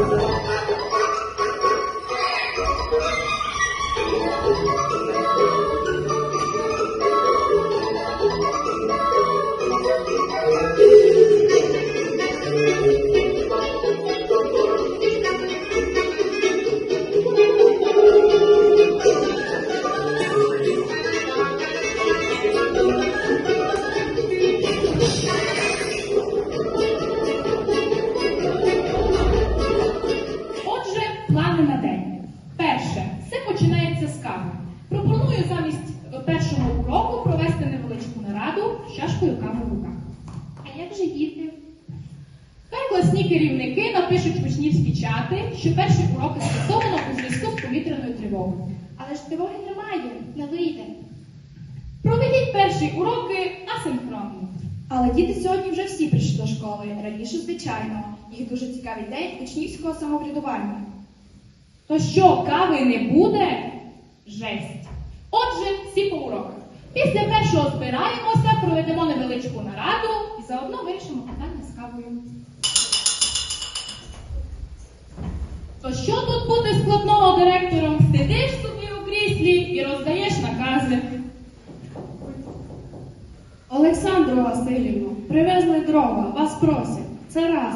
Thank you. Чашкою кави в руках. А як же діти? Хай класні керівники напишуть учнівські чати, що перші уроки скасовано у зв'язку з повітряною тривогою. Але ж тривоги немає, не вийде. Проведіть перші уроки асинхронно. Але діти сьогодні вже всі прийшли до школи, раніше звичайно. Їх дуже цікавий день учнівського самоврядування. То що, кави не буде? Жесть. Отже, всі по уроках. Після першого збираємося, проведемо невеличку нараду і заодно вирішимо питання з кавою. То що тут бути складного директором? Сидиш собі у кріслі і роздаєш накази. Олександру Васильівну, привезли дрова, вас просять. Це раз.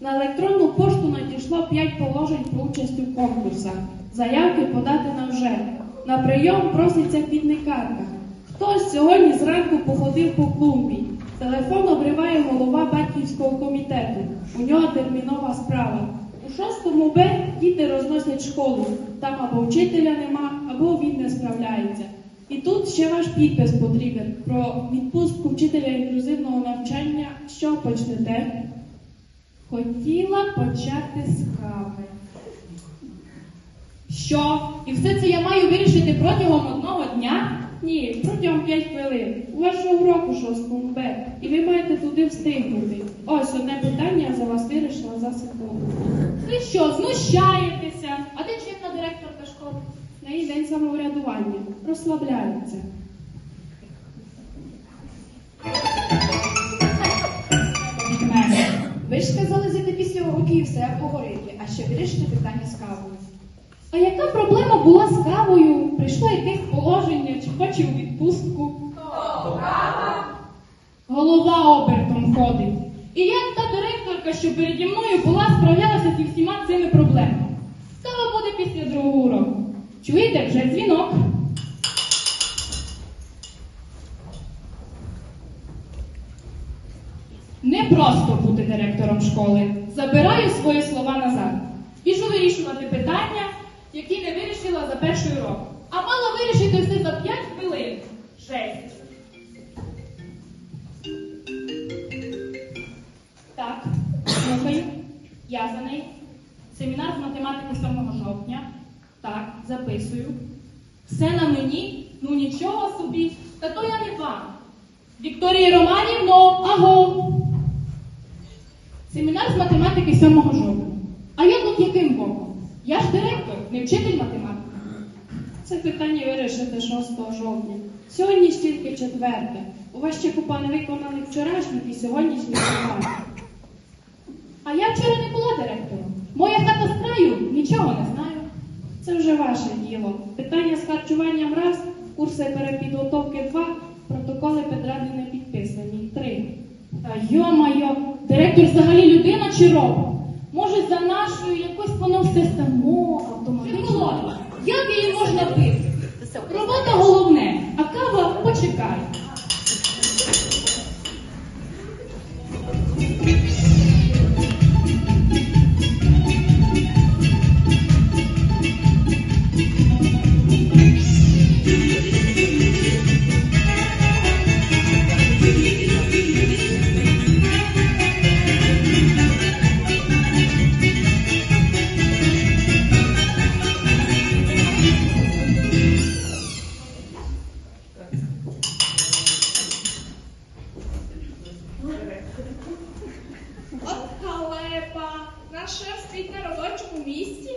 На електронну пошту надійшло 5 положень про участь у конкурсах. Заявки подати на вже. На прийом проситься квітникарка. Хтось сьогодні зранку походив по клумбі. Телефон обриває голова батьківського комітету. У нього термінова справа. У шостому Б діти розносять школу. Там або вчителя нема, або він не справляється. І тут ще ваш підпис потрібен про відпустку вчителя інклюзивного навчання. Що почнете? Хотіла почати з кави. Що? І все це я маю вирішити протягом одного дня? Ні, протягом 5 хвилин. У вас же урок у шостому Б, і ви маєте туди встигнути. Ось одне питання за вас вирішила за секунду. Ви що, знущаєтеся? А де чинна директорка школи? В неї день самоврядування. Розслабляється. Ви ж сказали зайти після уроків і все обговорити, а ще вирішити питання з кавою. А яка була з? Прийшло якесь положення, чи хоче у відпустку? Голова обертом ходить. І як та директорка, що переді мною була, справлялася зі всіма цими проблемами? Кава буде після другого уроку. Чуєте, вже дзвінок. Не просто бути директором школи. Забираю свої слова назад. Біжу вирішувати питання, які не вирішила за перший урок. А мала вирішити все за 5 хвилин. Жесть. Так, слухаю. Я за неї. Семінар з математики 7 жовтня. Так, записую. Все на мені? Ну нічого собі. Та то я не вам. Вікторія Романівно, аго. Семінар з математики 7 жовтня. А я тут яким боком? Я ж директор, не вчитель математики. Це питання вирішите 6 жовтня. Сьогодні ж тільки четверте. У вас ще купа не невиконаних вчорашніх і сьогоднішніх завдань. А я вчора не була директором. Моя хата з краю, нічого не знаю. Це вже ваше діло. Питання з харчуванням раз, курси перепідготовки два, протоколи підради не підписані три. Та йо-майо, директор взагалі людина чи робот? Халепа, наш шеф спить на робочому місці.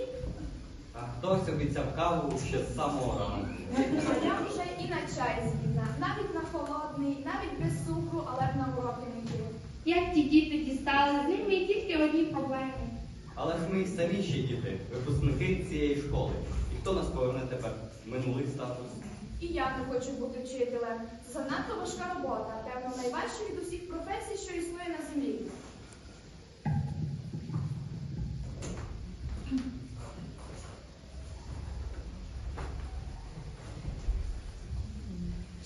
А хтось обіцяв каву ще з самого ранку. А я вже і на чай згідна, навіть на холодний, навіть без цукру, але б на уроки не йду. Як ті діти дістали, з ними є тільки одні проблеми. Але ж ми і самі ще діти, випускники цієї школи. І хто нас поверне тепер минулий статус? І я не хочу бути вчителем. Це занадто важка робота,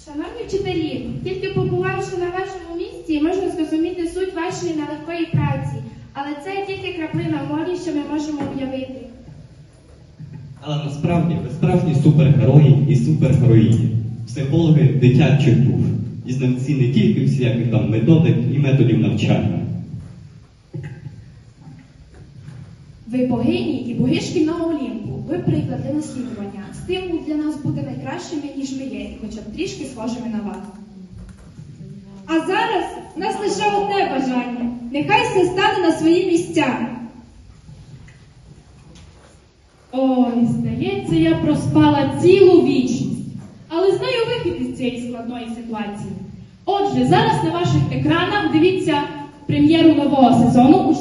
Шановні вчителі, тільки побувавши на вашому місці, можна зрозуміти суть вашої нелегкої праці. Але це тільки краплина в морі, що ми можемо уявити. Але насправді ви справжні супергерої і супергероїні, психологи дитячих душ, і знавці не тільки всіляких там методик і методів навчання. Ви богині і боги шкільного Олімпу. Ви приклад для наслідування. Стимул для нас бути найкращими, ніж ми є, хоча б трішки схожими на вас. А зараз в нас лише одне бажання. Нехай все стане на свої місця. Ой, здається, я проспала цілу вічність. Але знаю вихід із цієї складної ситуації. Отже, зараз на ваших екранах дивіться прем'єру нового сезону або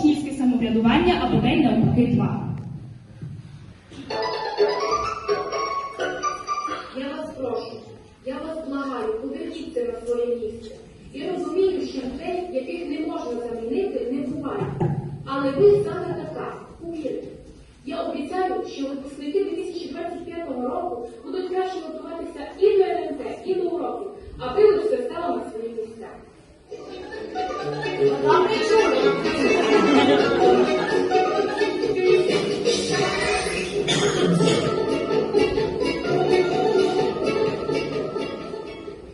2. Я вас прошу, я вас благаю, поверніться на своє місце. І розумію, що людей, яких не можна замінити, не буває. Але ви саме